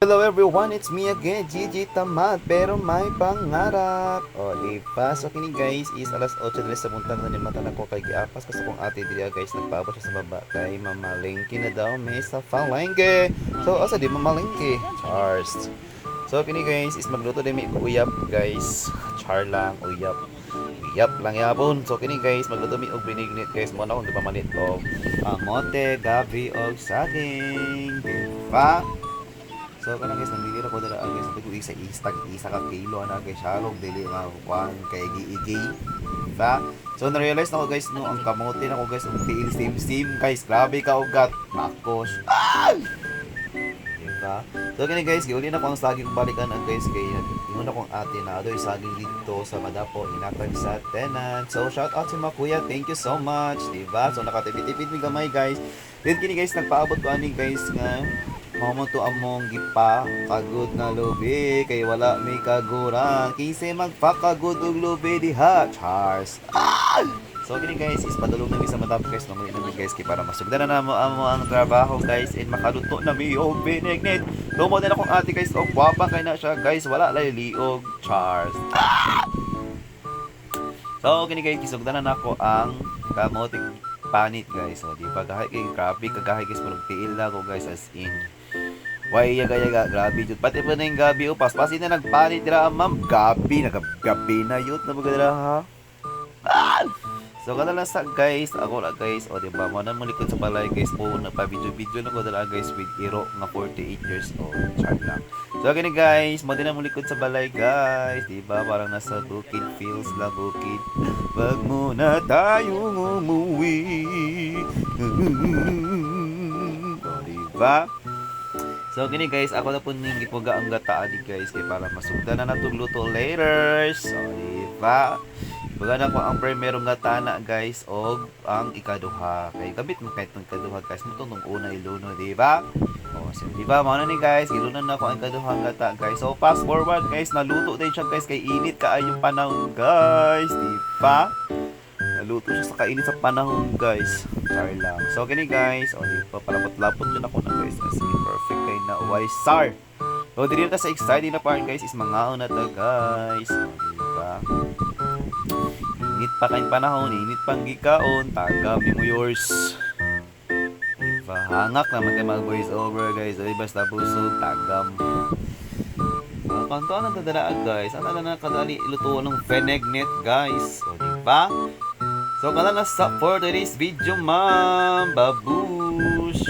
Hello everyone, it's me again, Gigi Tamad, pero may pangarap. O, di ba? So, kini guys, is alas 8 na sa buntang na ni mata na ko kay Giapas. Kasi kung ate diya guys, nagpabot siya sa baba kay mamalingki na daw may sa falengke. So, asa di mamalingki? Chars. So, kini guys, is magluto din may uyap guys. Char lang, uyap. Uyap lang yapon. So, kini guys, magluto mi og binignit guys. Muna akong gipamanit og amote, gabi, og saging. Di ba? So kana guys namili ra ko dala guys sabi ko isa isa isa ka kilo na guys halog dili nga kuan kay giigi ba so na realize na ko guys no ang kamote na ko guys ang tiil sim sim guys grabe ka ugat makos ah! diba? So kani guys giuli na ko ang saging balikan ang guys kay ingon na kong ate na adoy saging dito sa Madapo inatag sa tenant so shout out sa mga kuya thank you so much diba? So nakatipid-tipid mi gamay guys. Then kini guys nagpaabot ko ani guys nga Mamo to among gipa kagud na lubi kay wala may kaguran kise magpakagud og lubi diha Charles. Ah! So gini guys is padulong nami sa matap guys mamuli nami guys kay para masugdan na namo amo ang trabaho guys and makaluto na mi og binignit. Tumo din akong ate guys og gwapa kay na siya guys wala lay liog Charles. Ah! So gini guys kisugdan na nako ang kamoting panit guys. So di pa gahay kay grabe kagahay guys murag tiil na ko guys as in Why yaga yaga grabe jud pati pa na yung gabi o paspasin na nagpalit dira ma'am. Gabi nagagabi na yun na mga dira ha? Ah! So kada sa guys ako na guys. O di ba mo na mo likod sa balay guys. Po na pa video video na ko dala guys with Iro nga 48 years old. Char lang. So gani guys. Mo na mo likod sa balay guys. Di ba parang nasa bukid feels la bukid. Wag mo na tayong umuwi. O di ba So gini guys, ako na po ning gipuga ang gata ani guys kay para masugdan na natong luto later. So di ba? Baga na ko ang primerong gata na guys og ang ikaduha. Kay kabit mo kahit ng ikaduha guys mo tong una iluno, di ba? O so, di ba mao ni guys, ilunan na ko ang ikaduha ang gata guys. So fast forward guys, naluto din siya guys kay init kaayong panahon guys, di ba? Naluto siya sa kainit sa panahon guys. Char lang. So kini guys, o di pa palapot-lapot yun ako na guys. As na why sar. So dili na sa exciting na part guys is mga na to guys. O di ba? Init pa kayong panahon, init pang gikaon, tagam mo yours. Diba? Hangak naman kayo mag voice over guys. Di basta busog, tagam. Uh, kanto ang nagdadala guys. Ang na kadali ilutuan ng Venegnet guys. O di ba? So, kana na sa for today's video, ma'am. Babush!